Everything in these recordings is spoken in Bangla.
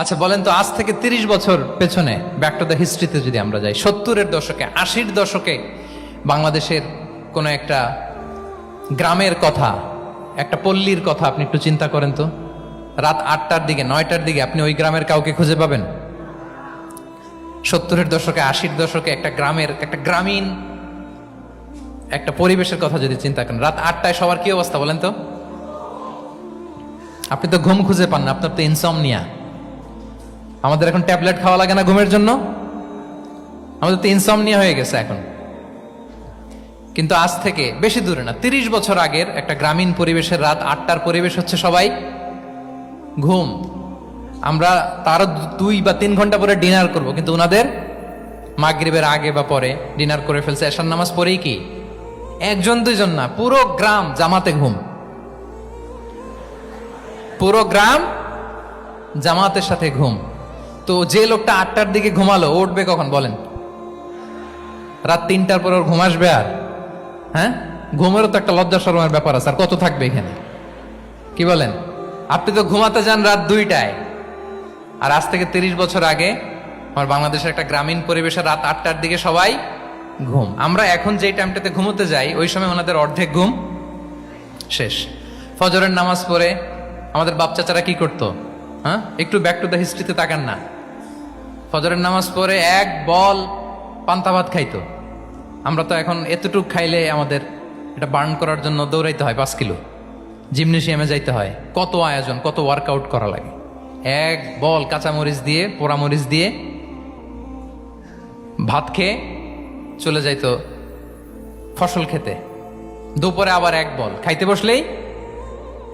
আচ্ছা বলেন তো, আজ থেকে তিরিশ বছর পেছনে ব্যাক টু দ্য হিস্ট্রিতে যদি আমরা যাই, সত্তরের দশকে, আশির দশকে বাংলাদেশের কোনো একটা গ্রামের কথা, একটা পল্লীর কথা আপনি একটু চিন্তা করেন তো। রাত আটটার দিকে, নয়টার দিকে আপনি ওই গ্রামের কাউকে খুঁজে পাবেন। সত্তরের দশকে, আশির দশকে একটা গ্রামের, একটা গ্রামীণ, একটা পরিবেশের কথা যদি চিন্তা করেন, রাত আটটায় সবার কি অবস্থা বলেন তো? আপনি তো ঘুম খুঁজে পান না, আপনার তো ইনসমনিয়া আমাদের এখন ট্যাবলেট খাওয়া লাগে না ঘুমের জন্য? আমাদের তো ইনসমনিয়া হয়ে গেছে এখন। কিন্তু আজ থেকে বেশি দূরে না, তিরিশ বছর আগের একটা গ্রামীণ পরিবেশের রাত, আটটার পরিবেশ হচ্ছে সবাই ঘুম। আমরা তারও দুই বা তিন ঘণ্টা পরে ডিনার করব, কিন্তু ওনাদের মাগরিবের আগে বা পরে ডিনার করে ফেলছে। এশার নামাজ পরেই কি? একজন, দুইজন না, পুরো গ্রাম জামাতে ঘুম। পুরো গ্রাম জামাতের সাথে ঘুম। তো যে লোকটা আটটার দিকে ঘুমালো উঠবে কখন? বলেন। রাত তিনটার পর ওর ঘুম আসবে আর? হ্যাঁ? ঘুমেরও তো একটা লজ্জা শরমের ব্যাপার আছে, আর কত থাকবে এখানে? কি বলেন? আপনি তো ঘুমাতে যান রাত দুইটায়। আর আজ থেকে তিরিশ বছর আগে আমার বাংলাদেশের একটা গ্রামীণ পরিবেশে রাত আটটার দিকে সবাই ঘুম। আমরা এখন যেই টাইমটাতে ঘুমোতে যাই, ওই সময় ওনাদের অর্ধেক ঘুম শেষ। ফজরের নামাজ পড়ে আমাদের বাপ চাচারা কি করতো? হ্যাঁ? একটু ব্যাক টু দ্য হিস্ট্রিতে তাকান না। ফজরের নামাজ পড়ে এক বল পান্তা ভাত খাইতো। আমরা তো এখন এতটুক খাইলে আমাদের এটা বার্ন করার জন্য দৌড়াইতে হয় পাঁচ কিলো। জিমনেশিয়ামে যাইতে হয়। কত আয়োজন, কত ওয়ার্কআউট করা লাগে। এক বল কাঁচামরিচ দিয়ে, পোড়ামরিচ দিয়ে ভাত খেয়ে চলে যাইতো ফসল খেতে। দুপুরে আবার এক বল। খাইতে বসলেই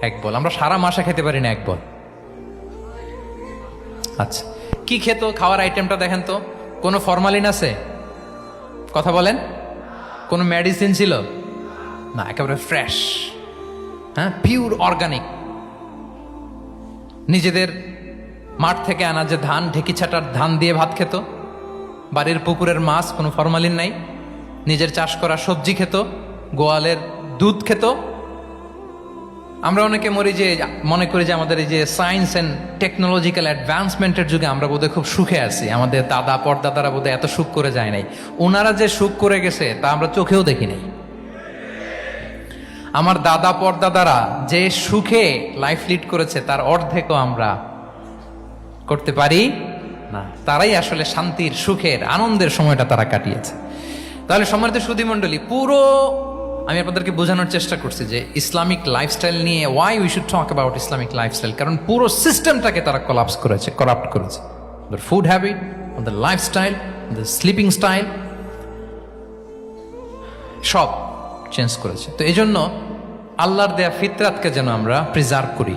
এক বল। আমরা সারা মাসে খেতে পারি না এক বল। আচ্ছা। কি খেত, খাওয়ার আইটেমটা দেখেন তো। কোনো ফরমালিন আছে? কথা বলেন। কোনো মেডিসিন ছিল? না, একেবারে ফ্রেশ হ্যাঁ পিওর অর্গানিক নিজেদের মাঠ থেকে আনা যে ধান, ঢেকি ছাটার ধান দিয়ে ভাত খেত। বাড়ির পুকুরের মাছ, কোনো ফরমালিন নাই। নিজের চাষ করা সবজি খেত। গোয়ালের দুধ খেত। আমরা অনেকে মরি যে, মনে করি যে আমাদের এই যে সায়েন্স অ্যান্ড টেকনোলজিক্যাল অ্যাডভান্সমেন্টের যুগে আমরা বোধহয় খুব সুখে আছি। আমাদের দাদা, পরদাদারা বোধহয় এত সুখ করে যায় নাই। ওনারা যে সুখ করে গেছে, তা আমরা চোখেও দেখি নাই। আমার দাদা, পরদাদারা যে সুখে লাইফ লিড করেছে, তার অর্ধেকও আমরা করতে পারি না। তারাই আসলে শান্তির, সুখের, আনন্দের সময়টা তারা কাটিয়েছে। তাহলে সম্মানিত সুধীমণ্ডলী, পুরো আমি আপনাদেরকে বোঝানোর চেষ্টা করছি যে ইসলামিক লাইফস্টাইল নিয়ে why we should talk about Islamic lifestyle কারণ পুরো সিস্টেমটাকে তারা কলাপস করেছে করাপ্ট করেছে। ওদের ফুড হ্যাবিট ওদের লাইফস্টাইল ওদের স্লিপিং স্টাইল সব চেঞ্জ করেছে। তো এই জন্য আল্লাহর দেয়া ফিতরাতকে যেন আমরা প্রিজার্ভ করি,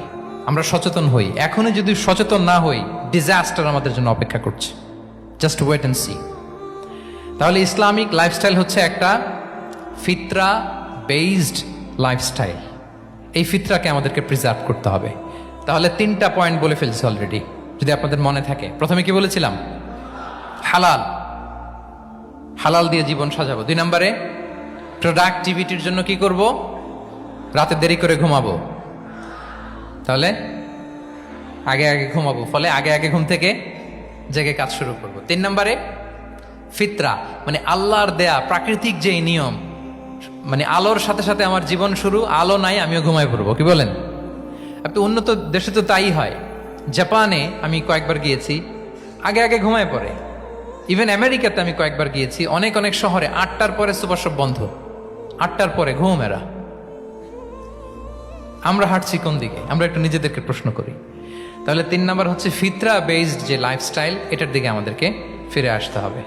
আমরা সচেতন হই। এখনই যদি সচেতন না হই ডিজাস্টার আমাদের জন্য অপেক্ষা করছে। জাস্ট ওয়েট অ্যান্ড সি তাহলে ইসলামিক লাইফস্টাইল হচ্ছে একটা ফিতরা বেসড লাইফস্টাইল এই ফিতরাকে আমাদেরকে প্রিজার্ভ করতে হবে। তাহলে তিনটা পয়েন্ট বলে ফেলছি অলরেডি যদি আপনাদের মনে থাকে। প্রথমে কি বলেছিলাম? হালাল। হালাল দিয়ে জীবন সাজাবো। দুই নম্বরে প্রোডাক্টিভিটির জন্য কি করব? রাতে দেরি করে ঘুমাবো। তাহলে, আগে আগে ঘুমাবো। ফলে আগে আগে ঘুম থেকে জেগে কাজ শুরু করব। তিন নম্বরে, ফিতরা মানে আল্লাহর দেয়া, প্রাকৃতিক যে নিয়ম মানে আলোর সাথে সাথে আমার জীবন শুরু, আলো নাই, আমিও ঘুমায় পড়ব। কি বলেন? আপনি উন্নত দেশে তো তাই হয়। জাপানে আমি কয়েকবার গিয়েছি, আগে আগে ঘুমায় পড়ে। ইভেন আমেরিকাতে আমি কয়েকবার গিয়েছি, অনেক অনেক শহরে আটটার পরে সুপার শপ বন্ধ। আটটার পরে ঘুম এরা। আমরা হাঁটছি কোন দিকে? আমরা একটু নিজেদেরকে প্রশ্ন করি। তাহলে তিন নাম্বার হচ্ছে ফিতরা বেসড যে লাইফস্টাইল এটার দিকে আমাদেরকে ফিরে আসতে হবে।